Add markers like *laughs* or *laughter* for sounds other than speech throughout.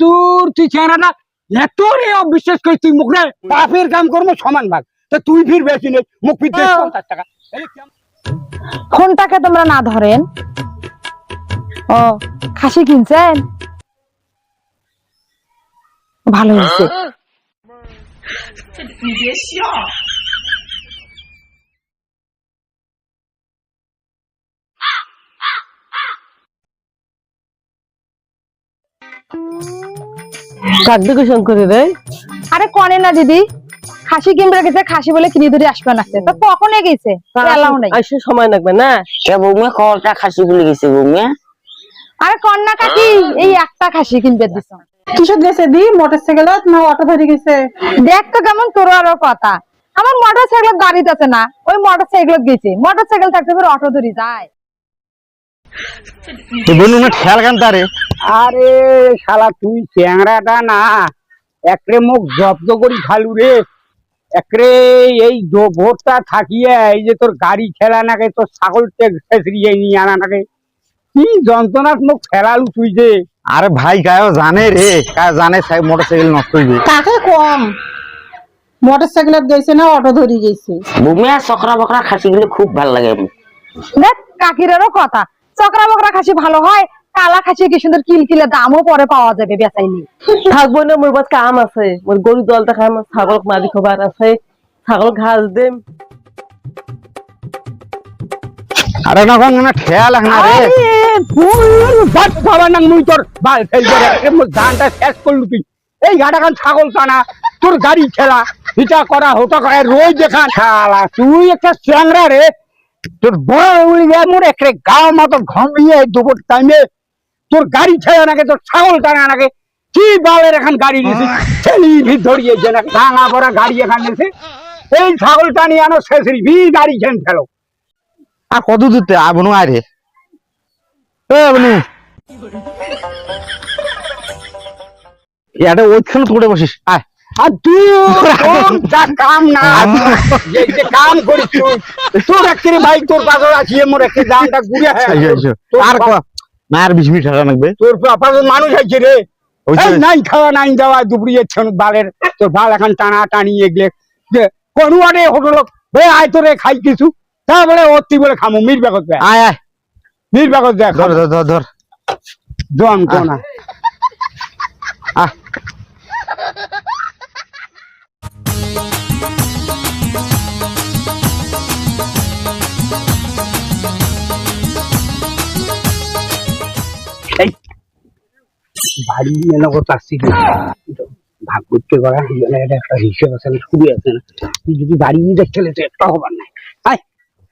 তোর তুই চেহারাটা এত রে অবিশ্বাস করি তুই মুখ রে বাপের কাম করব সমান ভাগ। তা তুই ফির বেশি নেই মুখ ফির। পঞ্চাশ টাকা। ফোনটাকে তোমরা না ধরেন? ও খাসি কিনছেন? ভালো হয়েছে। কাক ডেকোরেশন করে দেয় আরে কনে না দিদি। খাসি কিনবে গেছে খাসি বলে কিনে ধরে আসবে না তো কখনো গেছে? এলাও নাই। আসে সময় লাগবে না। সে বৌমা কটা খাসি ভুলে গেছে বৌমা? আরে কন্যা কাকি এই একটা খাসি কিনবে দিছ। কিসব গেছে দি? মোটরসাইকেলত না অটো ধরে গেছে? দেখ তো কেমন তোর আরও কথা। আমার মোটর সাইকেল গাড়িতে আছে না ওই মোটর সাইকেল গেছে। মোটর সাইকেল থাকতে অটো ধরি যায়। বনু খেয়াল কেন তারে? আরে শালা তুই চ্যাংড়াটা না একরে মুখ জব্দ করি খালু রে। একরে এই ভোটটা থাকিয়ে এই যে তোর গাড়ি খেলা নাকে তোর ছাগল ছেঁচড়িয়ে নিয়ে আনা নাকে। কি যন্ত্রণার মুখ ফেলালু তুই যে। আরে ভাই কায়ও জানে রে। কায় জানে মোটর সাইকেল নষ্ট হইবে। কাকে কম? মোটরসাইকেলত গেছে না অটো ধরে গেছে। বৌমা সকরা বকরা খাসি গুলো খুব ভালো লাগে। দেখ কাকিরেরও কথা। চকরা বকরা খাসি ভালো হয় কালা খাসি কি সুন্দর কিলকিলে দামও পরে পাওয়া যাবে বেচাইলে থাকব না মোর বাস কাম আছে। মোর গরু দলটা ছাগল মারি খবার আছে ছাগল ঘাস দেম। আরে না কোন না খেয়াল না রে বাদ বাবা না মুই তোর বাল ফেল করে মোর ধানটা শেষ করলু তুই এই গাড়াখান ছাগল টানা তোর গাড়ি খেলা হিটা করা হোটা করা রোজ দেখা শালা তুই একটা চ্যাংড়া রে তোর বড় উড়ি যায় মোর একরে গাও মতো ঘমিয়ে দুপুর টাইমে। তোর গাড়ি ছেড়ে নাকি তোর ছাগল টানা নাকি? কি বালের এখন গাড়ি নিয়েছি ছেলি ভিড় ধরিয়েছে না ভাঙা পড়া গাড়ি এখান নিয়েছে এই ছাগল টানি আনো শেষরি ভি গাড়ি খেন ফেলো। আর কত দূরতে আ বনু আয় রে। এটা ওইখানে তুলে বসিস? আয়। আর তুই কাম না কাম করিস তুই তোর একটি ভাই তোর পাশে আছি মোর একটি দামটা ঘুরে আইসো, আইসো। আর ক- না আর বিশ মিনিট হাঁটা লাগবে। তোর পাশে মানুষ আছে রে। নাই খাওয়া নাই দেওয়া দুপুরিয়ে ছেন বালের। তোর বাল এখন টানা টানি এগলে। কোন আরে হোটেল বে আয় তোরে খাই কিছু। তারপরে অতি বলে খামো। মির বেগত দেখ। আয় আয়। মির বেগত দেখ। ধর ধর ধর ধর। জন কোনা। আহ। বাড়ি মানে এটা একটা হিসেব আছে না খুবই আছে না। তুই যদি বাড়ি দেখতে তো একটা হবার নাই। আয়।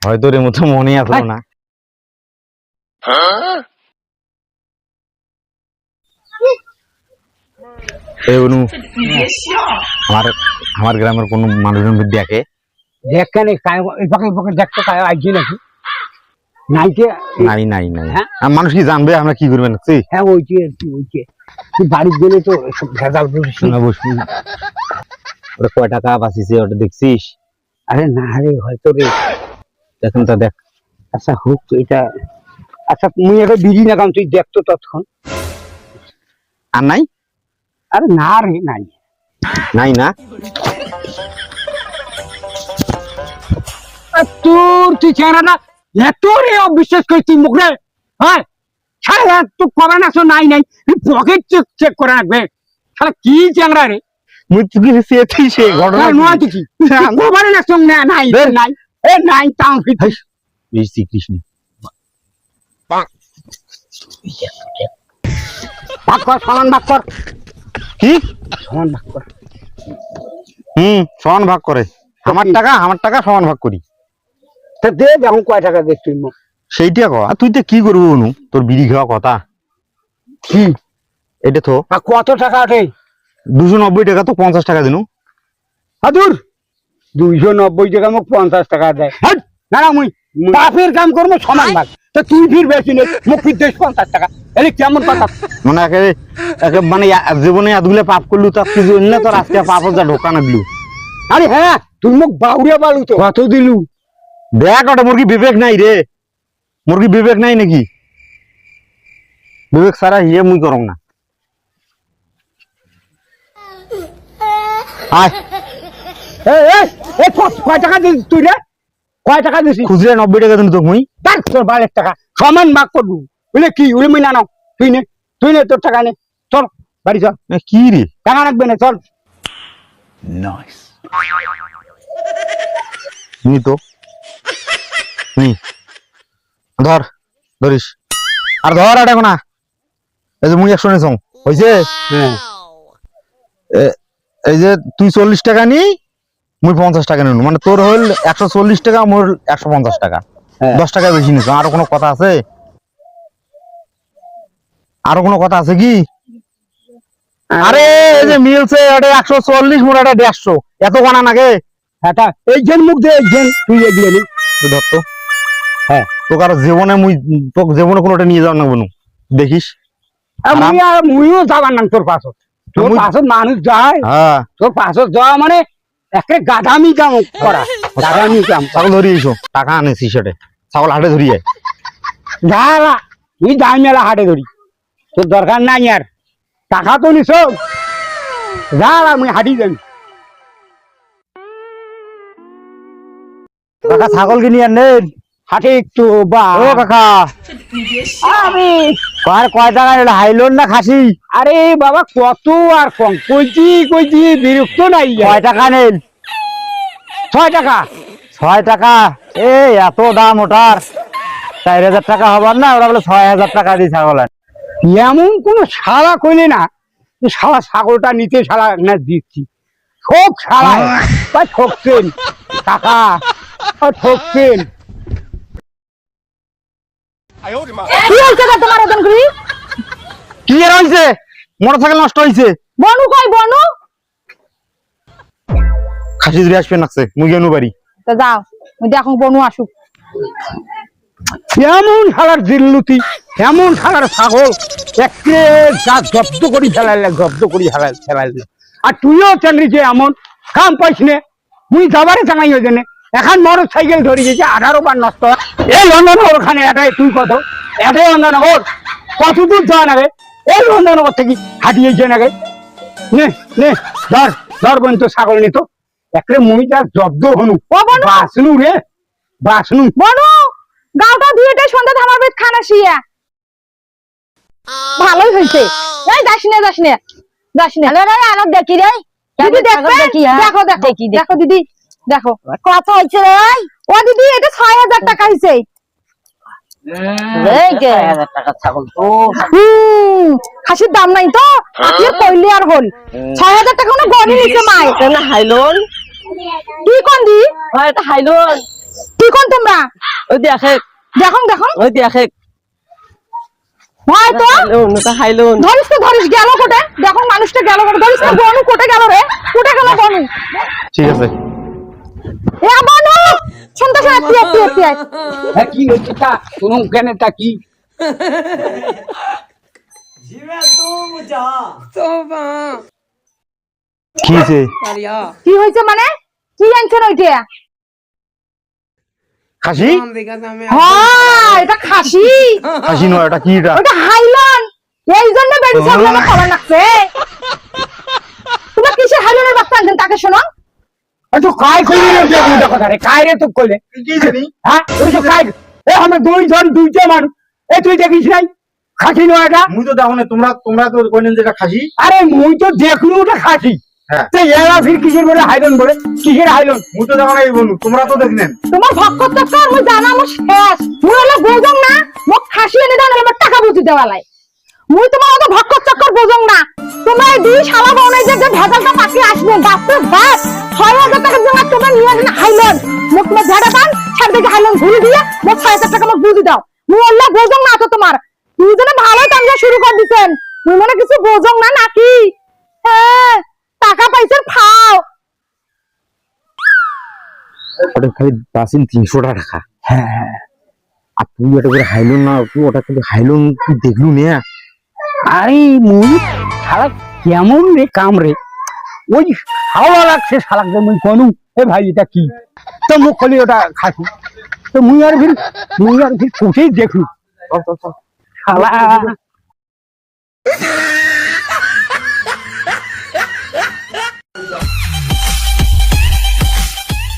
হয়তো রে মতো মনে আসলো না। বনু আমার আমার গ্রামের কোন মানুষজন দেখে। দেখ কেন কায় এই পাকে পাকে দেখতে কায় আইছি নাইতে নাই নাই নাই। হ্যাঁ? মানুষ কি জানবে? আমরা কি করবেন? হ্যাঁ তুই বাড়ি গেলে তো ভেজাল বুঝিস না। শোনা বসবি ওটা কয় টাকা বাঁচিছে ওটা দেখছিস? আরে না রে হয়তো রে। দেখুন তা দেখ। আচ্ছা হোক এটা আচ্ছা মুই একটা বিড়ি না কাম তুই দেখতো তৎক্ষণ। আর নাই? আরে না রে নাই। নাই না? তোর তুই চেহারাটা এত রে অবিশ্বাস করি তুই মুখ হ্যাঁ? সারা তো কবে না শো নাই। নাই পকেট চেক চেক করে রাখবে। শালা কি চ্যাংরা রে? সে ঘটনা নয় না নাই। নাই এ নাই তাও ফিট বেশি কৃষ্ণ। ভাগ কর সমান ভাগ কর। কি? সমান ভাগ কর। হুম সমান ভাগ করে। আমার টাকা আমার টাকা সমান ভাগ করি। তা দে এখন কয় টাকা দে তুই সেইটা আর তুই তো কি করবি অনু তোর বিড়ি খাওয়া কথা। কি? এটা তো কত টাকা ওঠে দুশো নব্বই টাকা তো পঞ্চাশ টাকা দিনু। হাদুর দুইশো নব্বই টাকা মোক পঞ্চাশ টাকা দেয় না না মুই বাপের কাম করব সমান ভাগ তা তুই ফির বেশি নে? মোক ফির দেশ পঞ্চাশ টাকা। এলে কেমন কথা? মানে একে একে মানে জীবনে এতগুলো পাপ করলু তার কিছু না তোর আজকে পাপ যা ঢোকানো দিলু আরে হ্যাঁ তুই মোক বাউরে বালু তো। কত দিলু। দেখ ওটা মুরগি বিবেক নাই রে। মুরগি বিবেক নাই নাকি? বিবেক সারা ইয়ে মুই করম না। আয়। কয় টাকা দিস তুই রে? কয় টাকা খুচরা নব্বই টাকা দিন তো মুই। তার তোর বালের টাকা। সমান ভাগ করব। বুঝলে কি? মিনা নাও। তুই নে তুই নে তোর টাকা নে। চল বাড়ি চল। কি রে? টাকা রাখবে না চল। নি তো। নি। ধর ধরিস। আর ধর আর এখন এই যে মুই একশো নিছ হয়েছে হ্যাঁ এই যে তুই চল্লিশ টাকা নি মুই পঞ্চাশ টাকা নিন মানে তোর হল একশো চল্লিশ টাকা মোর একশো পঞ্চাশ টাকা। হ্যাঁ। দশ টাকা বেশি নিছ। আরও কোনো কথা আছে? আরও কোনো কথা আছে কি? আরে এই যে মিলছে এটা একশো চল্লিশ মোর এটা দেড়শো। এত গানা নাগে এটা এই জেন মুখ দে এই জেন তুই এগিয়ে নি। ধর তো। হ্যাঁ। তোকে আর জীবনে মুই তোকে জীবনে কোনোটা নিয়ে যাওয়ার না বনু। দেখিস? আর মুই আর মুইও যাবার না তোর পাছত। তোর পাছত মানুষ যায়। হ্যাঁ। তোর পাছত যাওয়া মানে একে গাধামি কাম করা। গাধামি কাম ছাগল ধরিয়ে এসো টাকা আনেছি সেটে ছাগল হাটে ধরিয়ে যারা তুই দাম মেলা হাটে ধরি। তোর দরকার নাই আর। টাকা তো নিছ। যারা মুই হাঁটি যাবি কাকা ছাগল কিনি আনেন হাটে একটু বা। ও কাকা। আমি কার কয় টাকা এটা হাইলন না খাসি? আরে বাবা কত আর কম। কইছি কইছি বিরক্ত নাই। কয় টাকা নেন। ছয় টাকা? ছয় টাকা? এই এত দাম ওটার। চার হাজার টাকা হবার না ওরা বলে ছয় হাজার টাকা ছাগল এমন কোন শালা কইলে না শালা ছাগলটা নিতে শালা না দিচ্ছি। ঠক শালা। বা ঠকছেন। টাকা ঠকছেন। তোমার ওজন করি কি এর হয়েছে মোটর নষ্ট হয়েছে বনু কই বনু? খাসি ধরে আসবে নাকছে মুই গেনু বাড়ি। তো যাও ওই দেখো বনু আসুক। এমন শালার জিল্লুতি এমন শালার ছাগল একে যা জব্দ করি ফেলাইলে জব্দ করি ফেলাইলে। আর তুইও চাকরি যে এমন কাম পাইস নে মুই যাবারে চাঙাই হয়ে জেনে এখন মোটর সাইকেল ধরে গেছে আঠারো বার নষ্ট। হয়। এই লন্ডনগর ওখানে এটাই তুই কত? এটাই লন্ডনগর কত দূর যাওয়া নাগে এই লন্ডনগর থেকে হাঁটিয়েছে নাগে নে নে ধর ধর বন্ধু ছাগল নিত একরে মুই যা জব্দ হনু। বাসনু রে বাসনু। বনু! গাওটা ধুয়েটে সন্ধ্যা ধামার বেদ খানা শিয়া। ভালোই হয়েছে। এই যাস না যাস না যাস না। আরও দেখি রে। দেখো। দেখো দেখি। দেখো দিদি। দেখো কত হয়েছে রে ও দিদি এটা ছয় হাজার টাকা হয়েছে এই যে ছয় হাজার ছাগল তো। হুম খাসির দাম নাই তো আপনি কইলে আর হল। ছয় হাজার টাকা না গড়ি নিচে মাই। এটা হাইলন? কি কোন দি? হয় এটা হাইলন। কি কোন তোমরা? ওই দেখে দেখো দেখো ওই দেখে হয় তো। হাইলন ধরিস তো ধরিস গেল কোটে। দেখো মানুষটা গেল কোটে। ধরিস তো বনু কোটে গেল রে। কোটে গেল বনু ঠিক আছে। এ বনু শুনতে শুনে হ্যাঁ কি হয়েছে? তা শুনুন কেন তা কি? কি হয়েছে? কি হয়েছে মানে? কি আনছেন ওইটা? খাসি? হ্যাঁ এটা খাসি। খাসি নয় এটা কি এটা? ওটা হাইলন। এই জন্য বেড়ি ছাগল খাবার লাগছে। *laughs* তোমার কিসের হাইলনের বাচ্চা আনছেন তাকে শোনো তো কাই কইলি রে যে কথা রে কাই রে তো কইলে? হ্যাঁ? ওই তো কাই এ আমরা দুই জন দুইটা মানুষ। এ তুই দেখিস নাই? খাসি নয় এটা? মুই তো দেখো না তোমরা তোমরা তো কইলেন যে এটা খাসি। আরে মুই তো দেখলু ওটা খাসি। হ্যাঁ। তো এরা ফির কিসের বলে হাইলন বলে? কিসের হাইলন? মুই তো দেখো না এই বনু তোমরা তো দেখলেন তোমার ভক্ত মুই জানা আমার শেষ। মুই হলো বোঝং না মোক খাসি এনে দাও আমার টাকা বুঝি দেওয়ালাই মুই তোমার অত ভক্ত চক্কর বোঝং না। তোমরা এই দুই শালা বউনে যে যে ভেজালটা পাকি আসবে বাপরে বাপ। ছয় হাজার টাকা জমা তোমরা নিয়ে আসেন হাইলন। মোক তোমার ঝাড়া পান ছাড় দেখে হাইলন ঘুরে দিয়ে মোক ছয় হাজার টাকা বুঝি দাও। মুই অল্লা বোঝং না তো তোমার। দুজনে ভালোই কামজা শুরু করে দিছেন মুই মনে কিছু বোঝং না নাকি? হ্যাঁ টাকা পাইছেন খাও। ওটা খালি বাসিন তিনশো টাকা। হ্যাঁ আর তুই এটা করে হাইলুন না তুই ওটা কিন্তু হাইলুন তুই দেখলু নে আরে মুই শালা কেমন রে কাম রে? ওই হাওয়া লাগছে শালাকে মুই কনু। এ ভাই এটা কি? তো মুখ খলি ওটা খাসি। তো মুই আর ফির মুই আর ফির খুশি দেখলু শালা।